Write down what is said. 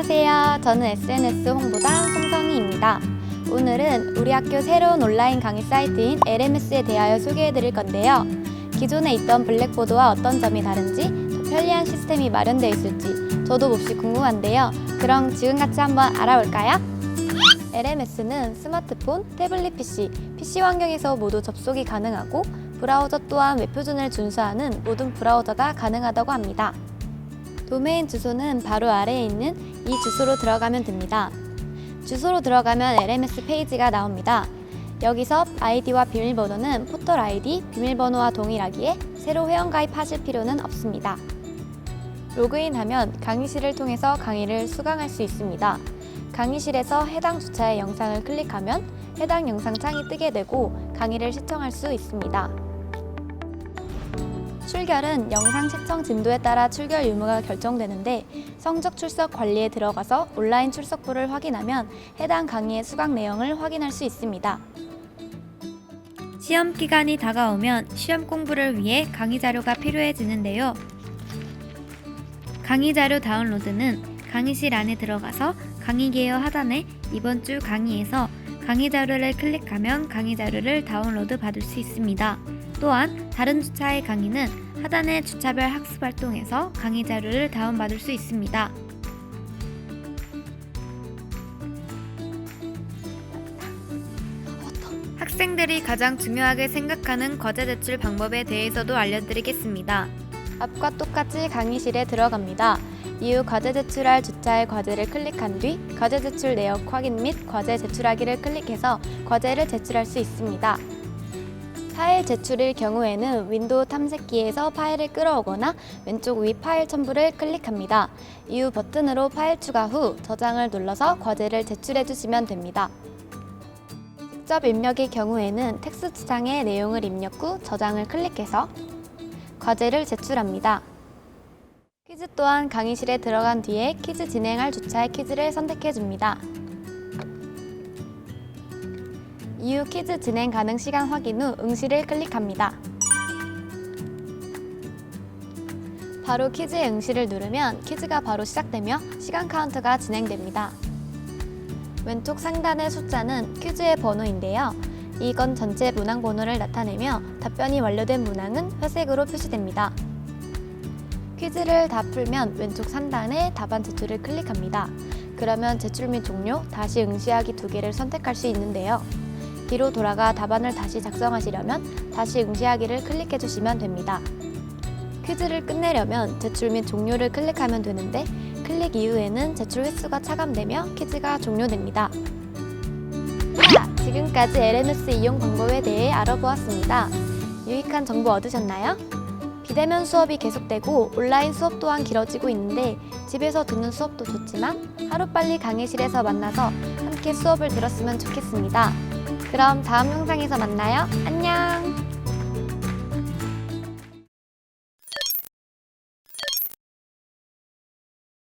저는 SNS 홍보단 송성희입니다. 오늘은 우리 학교 새로운 온라인 강의 사이트인 LMS에 대하여 소개해 드릴 건데요. 기존에 있던 블랙보드와 어떤 점이 다른지, 더 편리한 시스템이 마련되어 있을지 저도 몹시 궁금한데요. 그럼 지금 같이 한번 알아볼까요? LMS는 스마트폰, 태블릿 PC, PC 환경에서 모두 접속이 가능하고 브라우저 또한 웹 표준을 준수하는 모든 브라우저가 가능하다고 합니다. 도메인 주소는 바로 아래에 있는 이 주소로 들어가면 됩니다. 주소로 들어가면 LMS 페이지가 나옵니다. 여기서 아이디와 비밀번호는 포털 아이디, 비밀번호와 동일하기에 새로 회원가입하실 필요는 없습니다. 로그인하면 강의실을 통해서 강의를 수강할 수 있습니다. 강의실에서 해당 주차의 영상을 클릭하면 해당 영상 창이 뜨게 되고 강의를 시청할 수 있습니다. 출결은 영상 시청 진도에 따라 출결 유무가 결정되는데 성적 출석 관리에 들어가서 온라인 출석부를 확인하면 해당 강의의 수강 내용을 확인할 수 있습니다. 시험 기간이 다가오면 시험 공부를 위해 강의 자료가 필요해지는데요. 강의 자료 다운로드는 강의실 안에 들어가서 강의 개요 하단에 이번 주 강의에서 강의 자료를 클릭하면 강의 자료를 다운로드 받을 수 있습니다. 또한 다른 주차의 강의는 하단의 주차별 학습 활동에서 강의 자료를 다운받을 수 있습니다. 학생들이 가장 중요하게 생각하는 과제 제출 방법에 대해서도 알려드리겠습니다. 앞과 똑같이 강의실에 들어갑니다. 이후 과제 제출할 주차의 과제를 클릭한 뒤 과제 제출 내역 확인 및 과제 제출하기를 클릭해서 과제를 제출할 수 있습니다. 파일 제출일 경우에는 윈도우 탐색기에서 파일을 끌어오거나 왼쪽 위 파일 첨부를 클릭합니다. 이후 버튼으로 파일 추가 후 저장을 눌러서 과제를 제출해 주시면 됩니다. 직접 입력의 경우에는 텍스트 창에 내용을 입력 후 저장을 클릭해서 과제를 제출합니다. 퀴즈 또한 강의실에 들어간 뒤에 퀴즈 진행할 주차의 퀴즈를 선택해 줍니다. 이후 퀴즈 진행 가능 시간 확인 후 응시를 클릭합니다. 바로 퀴즈의 응시를 누르면 퀴즈가 바로 시작되며 시간 카운트가 진행됩니다. 왼쪽 상단의 숫자는 퀴즈의 번호인데요. 이건 전체 문항 번호를 나타내며 답변이 완료된 문항은 회색으로 표시됩니다. 퀴즈를 다 풀면 왼쪽 상단에 답안 제출을 클릭합니다. 그러면 제출 및 종료, 다시 응시하기 두 개를 선택할 수 있는데요. 뒤로 돌아가 답안을 다시 작성하시려면 다시 응시하기를 클릭해 주시면 됩니다. 퀴즈를 끝내려면 제출 및 종료를 클릭하면 되는데 클릭 이후에는 제출 횟수가 차감되며 퀴즈가 종료됩니다. 자, 지금까지 LMS 이용 방법에 대해 알아보았습니다. 유익한 정보 얻으셨나요? 비대면 수업이 계속되고 온라인 수업 또한 길어지고 있는데 집에서 듣는 수업도 좋지만 하루빨리 강의실에서 만나서 함께 수업을 들었으면 좋겠습니다. 그럼 다음 영상에서 만나요. 안녕!